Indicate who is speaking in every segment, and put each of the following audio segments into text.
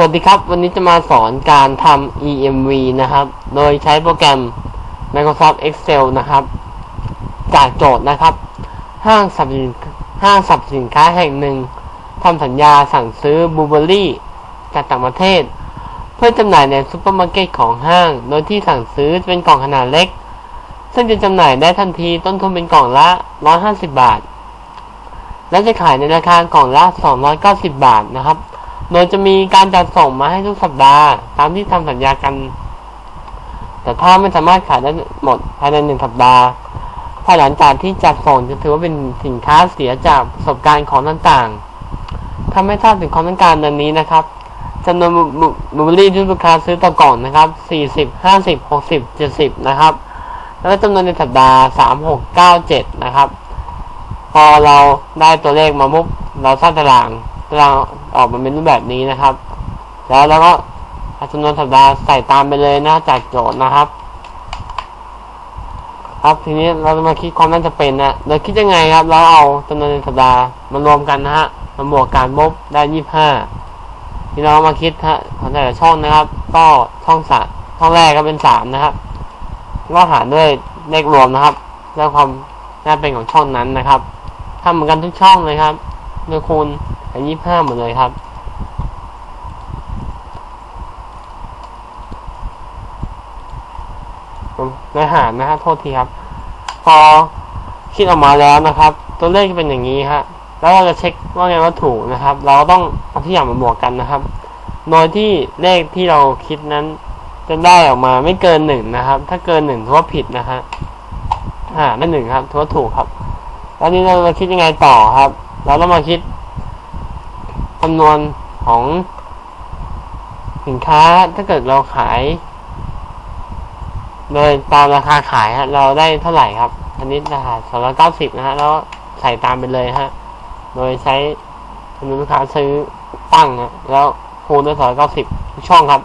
Speaker 1: สวัสดีครับ วันนี้จะมาสอนการทำ EMV นะครับ โดยใช้โปรแกรม Microsoft Excel นะครับ จากโจทย์นะครับ ห้างสรรพสินห้างสรรพสินค้าแห่งหนึ่งทำสัญญาสั่งซื้อบลูเบอรี่จากต่างประเทศ เพื่อจำหน่ายในซูเปอร์มาร์เก็ตของห้าง โดยที่สั่งซื้อเป็นกล่องขนาดเล็ก ซึ่งจะจำหน่ายได้ทันทีต้นทุนเป็นกล่องละ 150 บาท และจะขายในราคากล่องละ 290 บาทนะครับ โดยจะมีการจัดส่งมาให้ทุกสัปดาห์ ตามที่ทำสัญญากัน แต่ถ้าไม่สามารถขายได้หมดภายในหนึ่งสัปดาห์ภายหลังจากที่จัดส่งจะถือว่าเป็นสินค้าเสียจากประสบการณ์ของต่างๆทำให้ทราบถึงความต้องการดังนี้นะครับจำนวนมูลลี่ที่ลูกค้าซื้อต่อกล่องนะครับ40 50 60 70 นะครับ แล้วก็จำนวนในสัปดาห์ 3 6 9 7 นะครับ พอเราได้ตัวเลขมาปุ๊บเราสร้างตาราง ตารางออกมาเป็นรูปแบบนี้นะครับ แล้วเราก็จำนวนสัปดาห์ใส่ตามไปเลยนะจากโจทย์นะครับ ครับทีนี้เราจะมาคิดความน่าจะเป็นนะเราคิดยังไงครับ เราเอาจำนวนสัปดาห์มารวมกันนะฮะมาบวกกันปุ๊บได้ยี่ห้าทีเรามาคิดฮะของแต่ละช่องนะครับ ก็ช่องสามช่องแรกก็เป็นสามนะครับก็หารด้วยเลขรวมนะครับ และความน่าเป็นของช่องนั้นนะครับทำเหมือนกันทุกช่องเลยครับ โดยคูณอันยี่ห้าหมดเลยครับ ในหารนะฮะโทษทีครับ พอคิดออกมาแล้วนะครับ ตัวเลขจะเป็นอย่างนี้ฮะแล้วเราจะเช็คว่าไงว่าถูกนะครับ เราต้องเอาที่อย่างมาบวกกันนะครับ โดยที่เลขที่เราคิดนั้นจะได้ออกมาไม่เกินหนึ่งนะครับ ถ้าเกินหนึ่งถือว่าผิดนะฮะอ่าได้หนึ่งครับถือว่าถูกครับ แล้วนี้เราจะคิดยังไงต่อครับ เราต้องมาคิดจำนวนของสินค้าถ้าเกิดเราขาย โดยตามราคาขายฮะเราได้เท่าไหร่ครับอันนี้ราคาสองร้อยเก้าสิบนะฮะแล้วใส่ตามไปเลยฮะ โดยใช้จำนวนลูกค้าซื้อตั้งนะแล้วคูณด้วยสองร้อยเก้าสิบทุกช่องครับ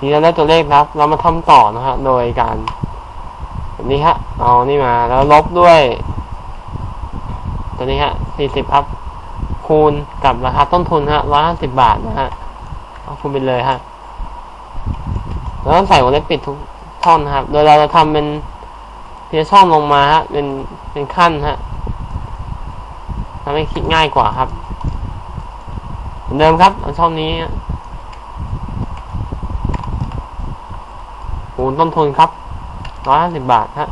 Speaker 1: ทีนี้เราได้ตัวเลขนะครับเรามาทำต่อนะฮะ โดยการแบบนี้ฮะ เอานี่มาแล้วลบด้วย ตัวนี้ฮะ40ครับ คูณกับราคาต้นทุนฮะ150บบาทนะฮะ เอาคูณไปเลยฮะ แล้วใส่วงเล็บปิดทุกช่องนะครับ โดยเราจะทำเป็นเพียช่องลงมาฮะ เป็นเป็นขั้นฮะทำให้คิดง่ายกว่าครับเหมือนเดิมครับเอาช่องนี้ฮะ คูณต้นทุนครับ150บาทฮะ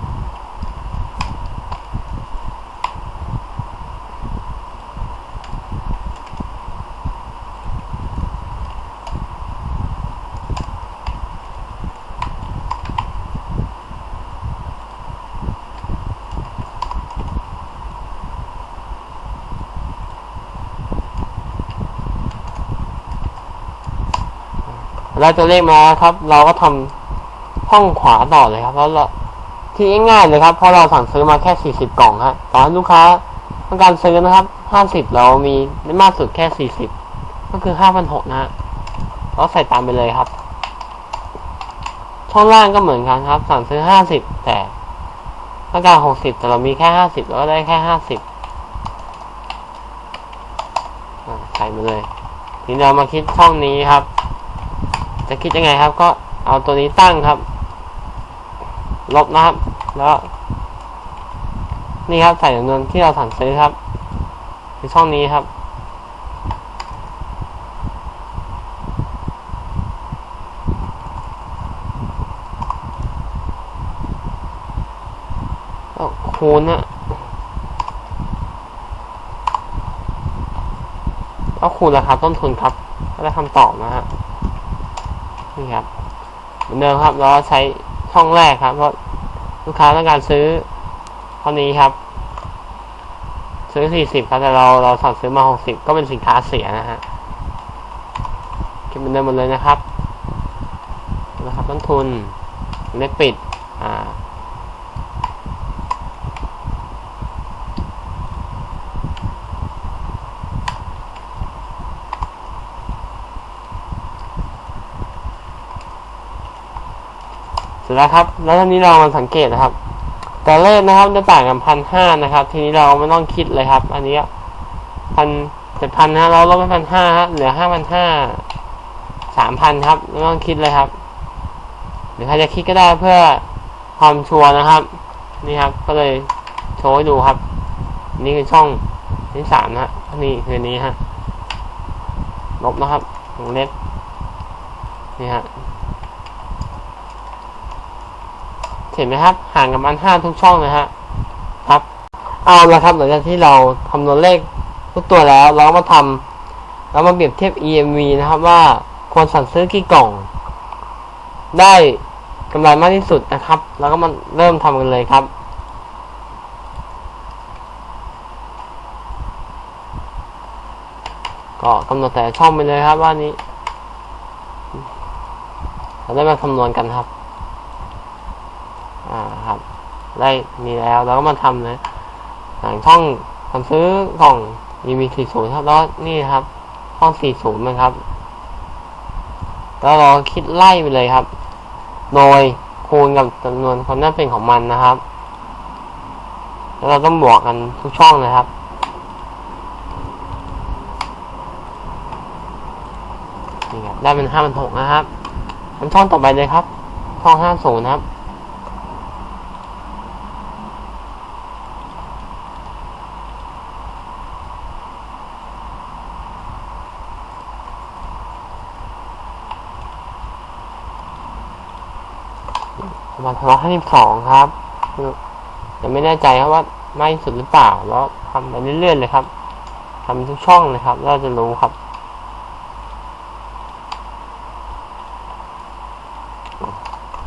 Speaker 1: ได้ตัวเลขมาแล้วครับ เราก็ทำ ห้องขวาต่อเลยครับเพราะเราที่ง่ายๆเลยครับเพราะเราสั่งซื้อมาแค่40กล่องฮะตอนลูกค้าต้องการซื้อนะครับ50เรามีได้มากสุดแค่40ก็คือ5,600นะฮะเราใส่ตามไปเลยครับ ช่องล่างก็เหมือนกันครับ สั่งซื้อ50แต่ต้องการ60แต่เรามีแค่50เราก็ได้แค่50ใส่มาเลยทีนี้เรามาคิดช่องนี้ครับ จะคิดยังไงครับ ก็เอาตัวนี้ตั้งครับ ลบนะครับ แล้วนี่ครับใส่จำนวนที่เราสั่งซื้อครับในช่องนี้ครับก็คูณนะก็คูณราคาต้นทุนครับ ก็ได้คำตอบนะฮะนี่ครับเหมือนเดิมครับเราใช้ ห้องแรกครับ เพราะลูกค้าต้องการซื้อเท่านี้ครับ ซื้อสี่สิบครับแต่เราเราสั่งซื้อมาหกสิบก็เป็นสินค้าเสียนะฮะคิดเป็นเดิมหมดเลยนะครับนะครับต้นทุนเล็กปิด อ่า แล้วครับ แล้วทีนี้เรามาสังเกตนะครับ แต่เลขนะครับจะต่างกันพันห้านะครับ ทีนี้เราไม่ต้องคิดเลยครับ อันนี้พันเจ็ดพันนะเราลบไปพันห้าเหลือห้าพันห้าสามพันครับไม่ต้องคิดเลยครับหรือใครจะคิดก็ได้เพื่อความชัวร์นะครับ นี่ครับ ก็เลยโชว์ให้ดูครับ นี่คือช่องที่สามนะฮะนี่คือนนี้ฮะลบนะครับวงเล็บนี่ฮะ เห็นไหมครับ ห่างกับอันห้าทุกช่องเลยฮะครับ เอาละครับหลังจากที่เราคำนวณเลขทุกตัวแล้ว เรามาทำเรามาเปรียบเทียบ EMV นะครับว่าควรสั่งซื้อกี่กล่อง ได้กำไรมากที่สุดนะครับ แล้วก็มาเริ่มทำกันเลยครับก็กำหนดแต่ช่องไปเลยครับว่านี้ เราได้มาคำนวณกันครับ อ่าครับ ได้มีแล้วเราก็มาทำเลยหลังช่องทำซื้อกล่อง EV 40ครับแล้วนี่ครับห้อง 40 นะครับ แล้วเราคิดไล่ไปเลยครับ โดยคูณกับจำนวนความน่าเป็นของมันนะครับ แล้วเราต้องบวกกันทุกช่องนะครับนี่ครับได้เป็นห้าพันหกนะครับทำช่องต่อไปเลยครับช่องห้าศูนย์ครับ วันทะเลาะห้าสิบสองครับยังไม่แน่ใจครับว่าไม่สุดหรือเปล่าแล้วทำไปเรื่อยๆเลยครับทำทุกช่องเลยครับเราจะรู้ครับ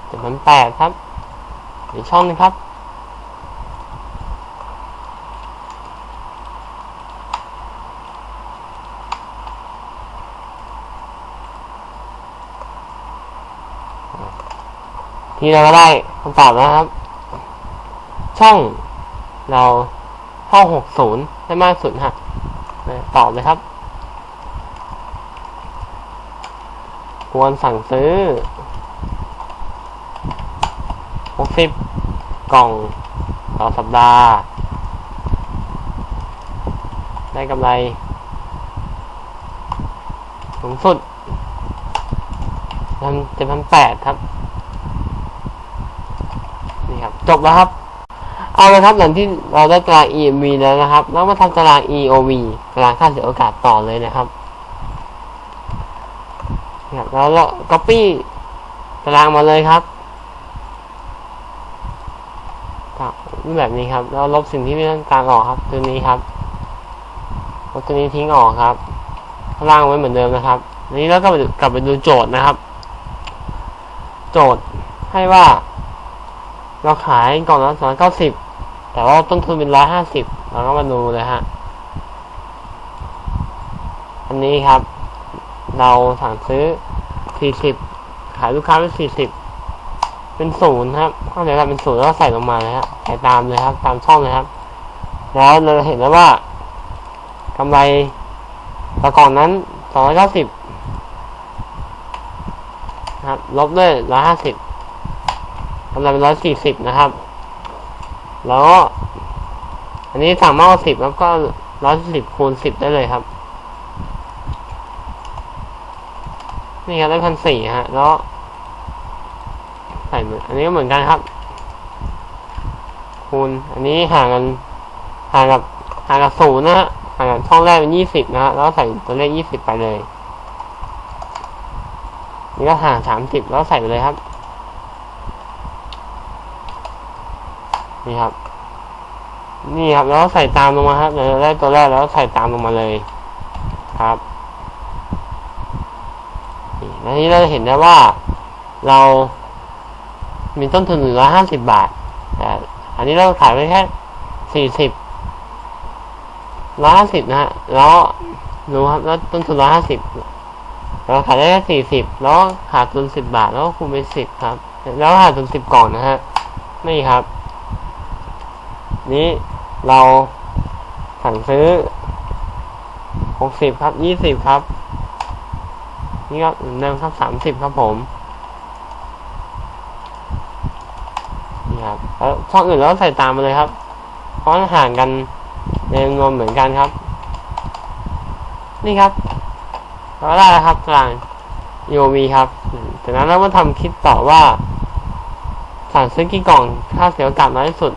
Speaker 1: เจ็ดพันแปดครับอีกช่องหนึงครับ ที่เราก็ได้คำตอบแล้วครับ ช่องเราห้องหกศูนย์ได้มากสุดฮะตอบเลยครับ ควรสั่งซื้อหกสิบกล่องต่อสัปดาห์ ได้กำไรสูงสุดพันเจ็ดพันแปดครับ จบแล้วครับ เอาลยครับหลังที่เราได้ตาราง EMV แล้วนะครับแล้วมาทำตาราง EOV ตารางค่าเสียโอกาสต่อเลยนะครับนี่ครับแล้วเรา copy ตารางมาเลยครับรับแบบนี้ครับ แล้วลบสิ่งที่ไม่ต้องการออกครับ ตัวนี้ครับลบตัวนี้ทิ้งออกครับข้างล่างไว้เหมือนเดิมนะครับทีนี้แล้วก็กลับไปดูโจทย์นะครับ โจทย์ให้ว่า เราขายกล่องละสองเก้าสิบแต่ว่าต้นทุนเป็นร้อยห้าสิบเราก็มาดูเลยฮะ อันนี้ครับ เราสั่งซื้อสี่สิบขายลูกค้าเป็นสี่สิบเป็นศูนย์ครับข้อไหนเราเป็นศูนย์แล้วก็ใส่ลงมาเลยครับใส่ตามเลยครับ ตามช่องเลยครับ แล้วเราเห็นแล้วว่ากำไรต่ก่อนนั้นสองร้อยเก้าสิบครับ ลบด้วยร้อยห้าสิบ กำไรเป็นร้อยสี่สิบนะครับ แล้ว อันนี้สั่งมากกว่าสิบแล้วก็ร้อยสิบคูณสิบได้เลยครับ นี่ครับได้พันสี่ฮะ แล้วใส่เหมือนอันนี้ก็เหมือนกันครับ คูณ อันนี้ห่างกันห่างกับห่างกับศูนย์นะฮะห่างกับช่องแรกเป็นยี่สิบนะฮะ แล้วใส่ตัวเลขยี่สิบไปเลย นี่ก็ห่างสามสิบแล้วใส่ไปเลยครับ นี่ครับ นี่ครับแล้วใส่ตามลงมาครับเราได้ตัวแรกแล้วใส่ตามลงมาเลยครับนี่นี้เราจะเห็นได้ว่าเรา มีต้นทุนหนึ่งร้อยห้าสิบบาทแต่อันนี้เราขายไปแค่สี่สิบร้อยห้าสิบนะฮะแล้วดูครับแล้วต้นทุนร้อยห้าสิบเราขายได้แค่สี่สิบแล้วขาดทุนสิบบาทแล้วคูณไปสิบครับ แล้วขาดทุนสิบก่องนะฮะนี่ครับ นี้เราสั่งซื้อหกสิบครับยี่สิบครับ นี่ก็เหมือนเดิมครับสามสิบครับผม นี่ครับแล้วช่องอื่นเราก็ใส่ตามมาเลยครับ เพราะห่างกันในจำนวนเหมือนกันครับ นี่ครับเราได้แล้วครับตาราง UV ครับจากนั้นเรามาทำคลิปต่อว่าสั่งซื้อกี่กล่องค่าเสียโอกาสน้อยที่สุด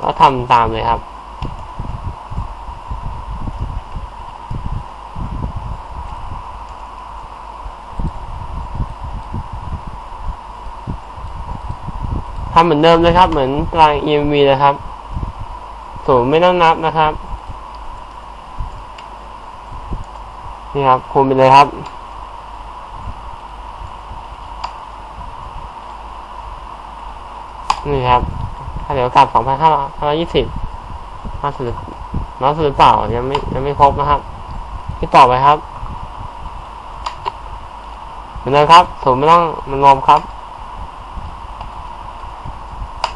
Speaker 1: แล้วทำตามเลยครับทำเหมือนเดิมเลยครับ เหมือนตาราง EMV นะครับศูนย์ไม่ต้องนับนะครับ นี่ครับคูณไปเลยครับนี่ครับ เดี๋ยวกลับสองพันห้าร้อยยี่สิบมาสุดน้อยสุดหรือเปล่ายังไม่ยังไม่ครบนะครับ ที่ต่อไปครับเหมือนเดิมครับศูนย์ไม่ต้องมันรวมครับ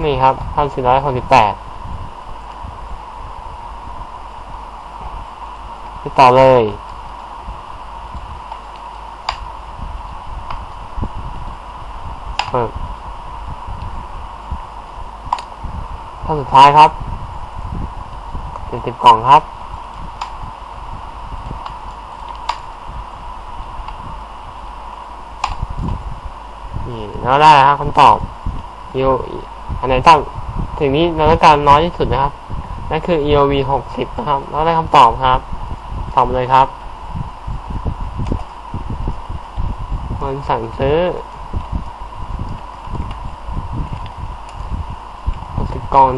Speaker 1: นี่ครับพันสี่ร้อยหกสิบแปดที่ต่อเลยเปิดขั้น สุดท้ายครับเจ็ดสิบกล่องครับ นี่แล้วได้แล้วครับคำตอบยูอันไหนตั้งสิ่งนี้เราต้องการน้อยที่สุดนะครับ นั่นคือ EOV หกสิบนะครับแล้วได้คำตอบครับ ตอบเลยครับคนสั่งซื้อห ก่อง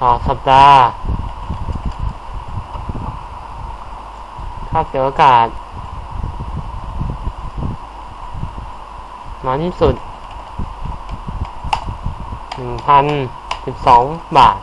Speaker 1: ต่อสัปดาห์ค่าเสียโอกาสน้อยที่สุดหนึ่งพันสิบสองบาท